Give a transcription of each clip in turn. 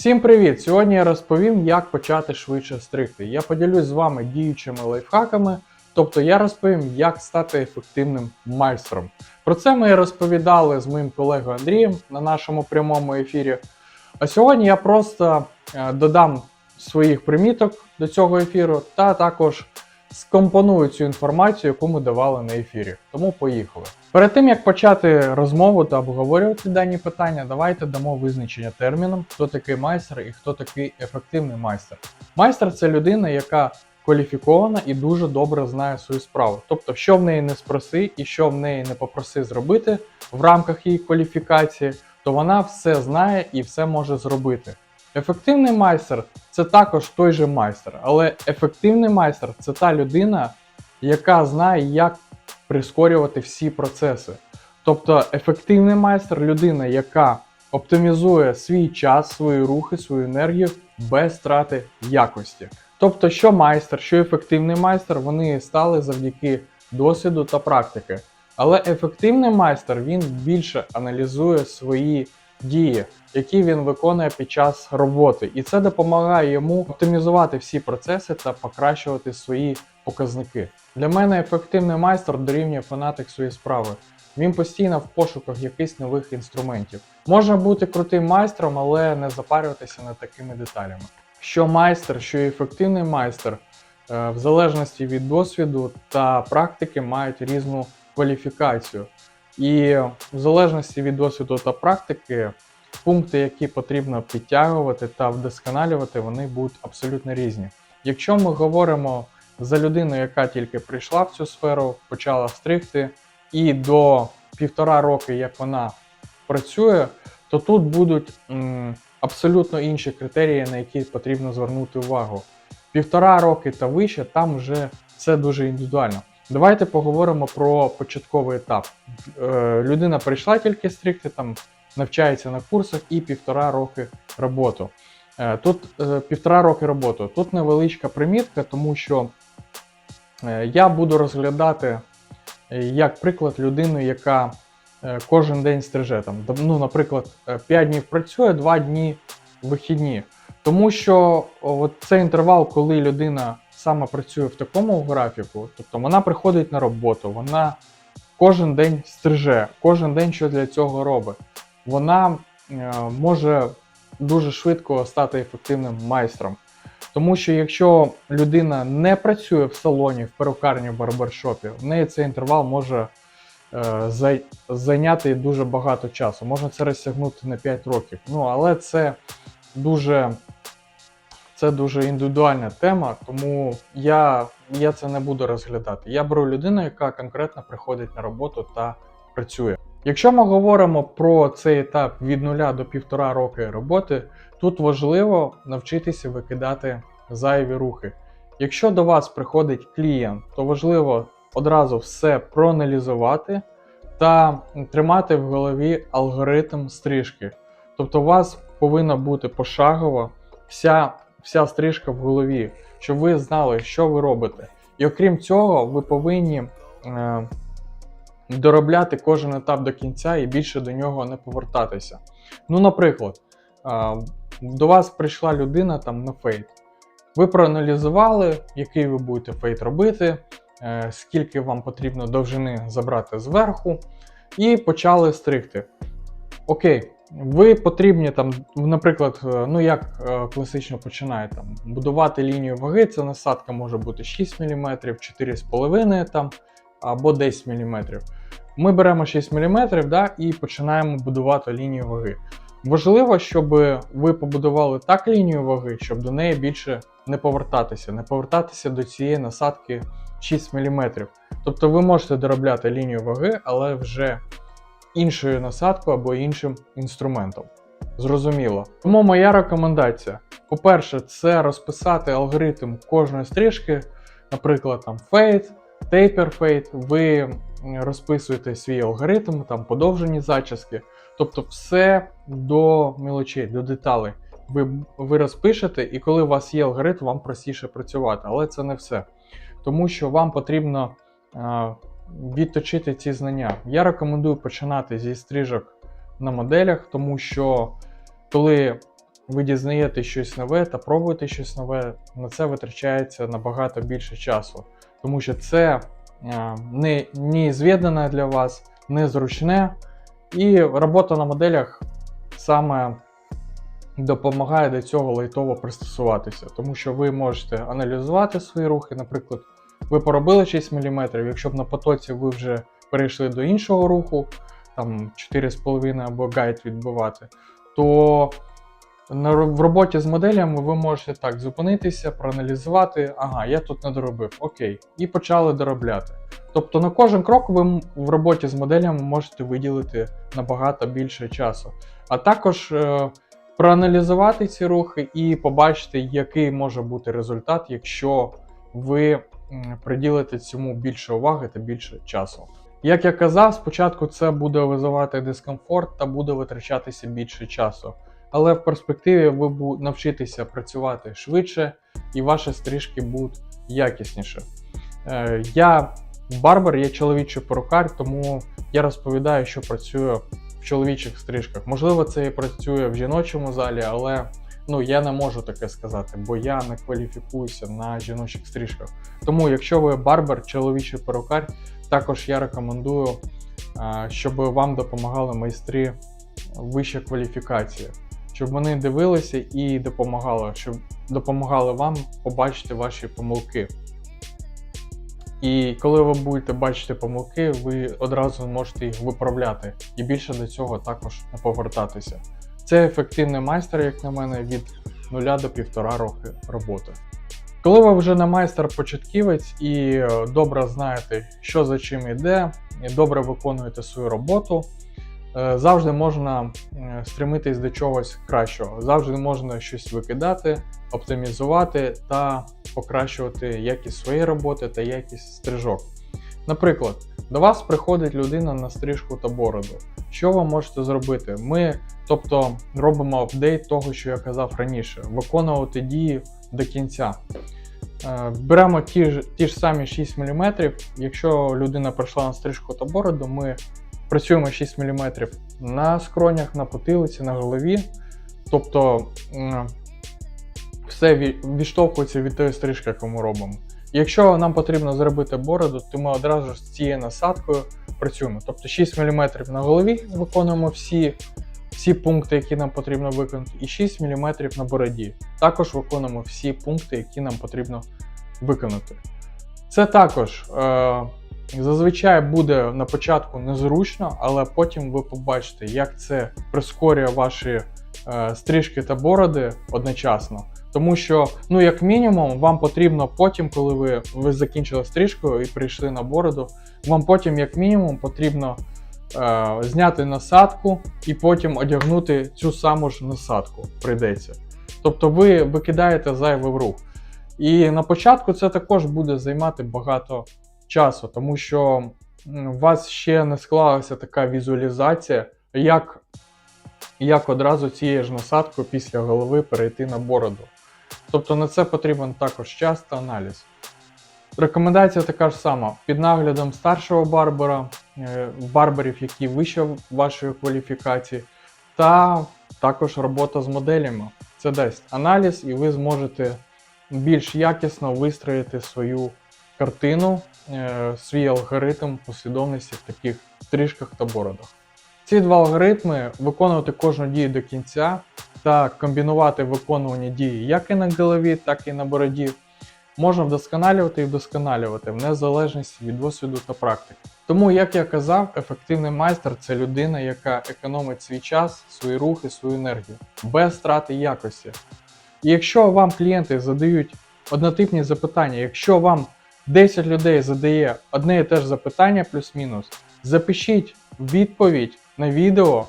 Всім привіт! Сьогодні я розповім, як почати швидше стригти. Я поділюсь з вами діючими лайфхаками, тобто я розповім, як стати ефективним майстром. Про це ми розповідали з моїм колегою Андрієм на нашому прямому ефірі. А сьогодні я просто е, додам своїх приміток до цього ефіру та також скомпоную цю інформацію, яку ми давали на ефірі. Тому поїхали. Перед тим як почати розмову та обговорювати дані питання, давайте дамо визначення терміном, хто такий майстер і хто такий ефективний майстер. Майстер це людина, яка кваліфікована і дуже добре знає свою справу. Тобто, що в неї не спроси і що в неї не попроси зробити в рамках її кваліфікації, то вона все знає і все може зробити. Ефективний майстер це також той же майстер, але ефективний майстер це та людина, яка знає, як прискорювати всі процеси. Тобто ефективний майстер людина, яка оптимізує свій час, свої рухи, свою енергію без страти якості. Тобто, що майстер, що ефективний майстер, вони стали завдяки досвіду та практики. Але ефективний майстер він більше аналізує свої дії, які він виконує під час роботи, і це допомагає йому оптимізувати всі процеси та покращувати свої показники. Для мене ефективний майстер дорівнює фанатик своєї справи. Він постійно в пошуках якихось нових інструментів. Можна бути крутим майстром, але не запарюватися над такими деталями. Що майстер, що ефективний майстер, е, в залежності від досвіду та практики мають різну кваліфікацію. І в залежності від досвіду та практики, пункти, які потрібно підтягувати та вдосконалювати, вони будуть абсолютно різні. Якщо ми говоримо за людину, яка тільки прийшла в цю сферу, почала стригти, і до півтора роки, як вона працює, то тут будуть м, абсолютно інші критерії, на які потрібно звернути увагу. Півтора роки та вище, там вже це дуже індивідуально. Давайте поговоримо про початковий етап. Е, людина прийшла тільки стригти, там навчається на курсах і півтора роки роботу. Е, тут е, півтора роки роботи. Тут невеличка примітка, тому що я буду розглядати як приклад людину, яка кожен день стриже. Там, ну, наприклад, 5 днів працює, 2 дні вихідні. Тому що от цей інтервал, коли людина саме працює в такому графіку, тобто вона приходить на роботу, вона кожен день стриже, кожен день що для цього робить. Вона е, може дуже швидко стати ефективним майстром. Тому що якщо людина не працює в салоні, в перукарні, в барбершопі, в неї цей інтервал може е, зай- зайняти дуже багато часу. Можна це розтягнути на 5 років. Ну, але це дуже, це дуже індивідуальна тема, тому я, я це не буду розглядати. Я беру людину, яка конкретно приходить на роботу та працює. Якщо ми говоримо про цей етап від 0 до 1,5 роки роботи, тут важливо навчитися викидати зайві рухи. Якщо до вас приходить клієнт, то важливо одразу все проаналізувати та тримати в голові алгоритм стрижки. Тобто у вас повинна бути пошагова вся, вся стрижка в голові, щоб ви знали, що ви робите. І окрім цього, ви повинні е, доробляти кожен етап до кінця і більше до нього не повертатися. Ну, наприклад, е, до вас прийшла людина там на фейт. Ви проаналізували, який ви будете фейт робити, е, скільки вам потрібно довжини забрати зверху, і почали стригти. Окей, ви потрібні там, наприклад, е, ну як е, класично починає там будувати лінію ваги, це насадка може бути 6 мм, 4,5 там або 10 мм. Ми беремо 6 мм да, і починаємо будувати лінію ваги. Важливо, щоб ви побудували так лінію ваги, щоб до неї більше не повертатися, не повертатися до цієї насадки 6 мм. Тобто ви можете доробляти лінію ваги, але вже іншою насадкою або іншим інструментом. Зрозуміло. Тому моя рекомендація: по-перше, це розписати алгоритм кожної стрижки, наприклад, там фейт, taper фейт. Ви розписуєте свій алгоритм, там подовжені зачіски, тобто все до мілочей, до деталей. Ви, ви розпишете, і коли у вас є алгоритм, вам простіше працювати, але це не все. Тому що вам потрібно відточити ці знання. Я рекомендую починати зі стрижок на моделях, тому що коли ви дізнаєте щось нове та пробуєте щось нове, на це витрачається набагато більше часу. Тому що це е, не, не звідане для вас, не зручне. І робота на моделях саме допомагає до цього лайтово пристосуватися, тому що ви можете аналізувати свої рухи. Наприклад, ви поробили 6 мм, якщо б на потоці ви вже перейшли до іншого руху, там 4,5 або гайд відбивати, то в роботі з моделями ви можете так зупинитися, проаналізувати, ага, я тут не доробив, окей, і почали доробляти. Тобто на кожен крок ви в роботі з моделями можете виділити набагато більше часу. А також е, проаналізувати ці рухи і побачити, який може бути результат, якщо ви м, приділите цьому більше уваги та більше часу. Як я казав, спочатку це буде визивати дискомфорт та буде витрачатися більше часу. Але в перспективі ви бу- навчитеся працювати швидше і ваші стрижки будуть якісніше. Е, Я барбер, я чоловічий перукар, тому я розповідаю, що працює в чоловічих стрижках. Можливо, це і працює в жіночому залі, але ну, я не можу таке сказати, бо я не кваліфікуюся на жіночих стрижках. Тому, якщо ви барбер, чоловічий перукар, також я рекомендую, щоб вам допомагали майстри вищої кваліфікації, щоб вони дивилися і допомагали, щоб допомагали вам побачити ваші помилки. І коли ви будете бачити помилки, ви одразу можете їх виправляти і більше до цього також не повертатися. Це ефективний майстер, як на мене, від 0 до 1,5 роки роботи. Коли ви вже не майстер-початківець і е, добре знаєте, що за чим йде, і добре виконуєте свою роботу, е, завжди можна е, стремитись до чогось кращого. Завжди можна щось викидати, оптимізувати та покращувати якість своєї роботи та якість стрижок. Наприклад, до вас приходить людина на стрижку та бороду. Що ви можете зробити? Ми, тобто, робимо апдейт того, що я казав раніше, виконувати дії до кінця. Е, Беремо ті ж, ті ж самі 6 мм. Якщо людина прийшла на стрижку та бороду, ми працюємо 6 мм на скронях, на потилиці, на голові. Тобто все відштовхується від тої стрижки, яку ми робимо. Якщо нам потрібно зробити бороду, то ми одразу з цією насадкою працюємо. Тобто 6 мм на голові виконуємо всі, всі пункти, які нам потрібно виконати, і 6 мм на бороді. Також виконуємо всі пункти, які нам потрібно виконати. Це також е, зазвичай буде на початку незручно, але потім ви побачите, як це прискорює ваші е, стрижки та бороди одночасно. Тому що, ну, як мінімум, вам потрібно потім, коли ви, ви закінчили стрижку і прийшли на бороду, вам потім, як мінімум, потрібно е, зняти насадку і потім одягнути цю саму ж насадку. Прийдеться. Тобто ви викидаєте зайвий рух. І на початку це також буде займати багато часу, тому що у вас ще не склалася така візуалізація, як, як одразу цією ж насадкою після голови перейти на бороду. Тобто на це потрібен також час та аналіз. Рекомендація така ж сама: під наглядом старшого барбера, е, барберів, які вище вашої кваліфікації, та також робота з моделями. Це дасть аналіз, і ви зможете більш якісно вистроїти свою картину, е, свій алгоритм послідовності в таких стрижках та бородах. Ці два алгоритми виконувати кожну дію до кінця та комбінувати виконування дії як і на голові, так і на бороді. Можна вдосконалювати і вдосконалювати в незалежності від досвіду та практики. Тому, як я казав, ефективний майстер це людина, яка економить свій час, свої рухи, свою енергію без страти якості. І якщо вам клієнти задають однотипні запитання, якщо вам 10 людей задає одне і те ж запитання плюс-мінус, запишіть відповідь на відео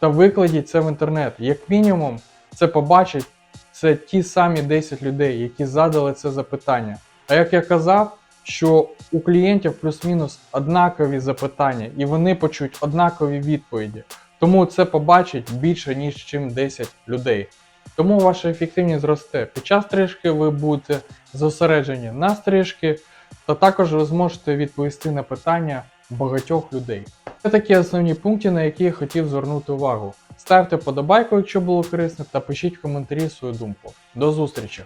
та викладіть це в інтернет. Як мінімум, це побачить це ті самі 10 людей, які задали це запитання. А як я казав, що у клієнтів плюс-мінус однакові запитання, і вони почують однакові відповіді. Тому це побачить більше, ніж чим 10 людей. Тому ваша ефективність зросте. Під час стрижки ви будете зосереджені на стрижки, та також ви зможете відповісти на питання багатьох людей. Це такі основні пункти, на які я хотів звернути увагу. Ставте подобайку, якщо було корисно, та пишіть в коментарі свою думку. До зустрічі!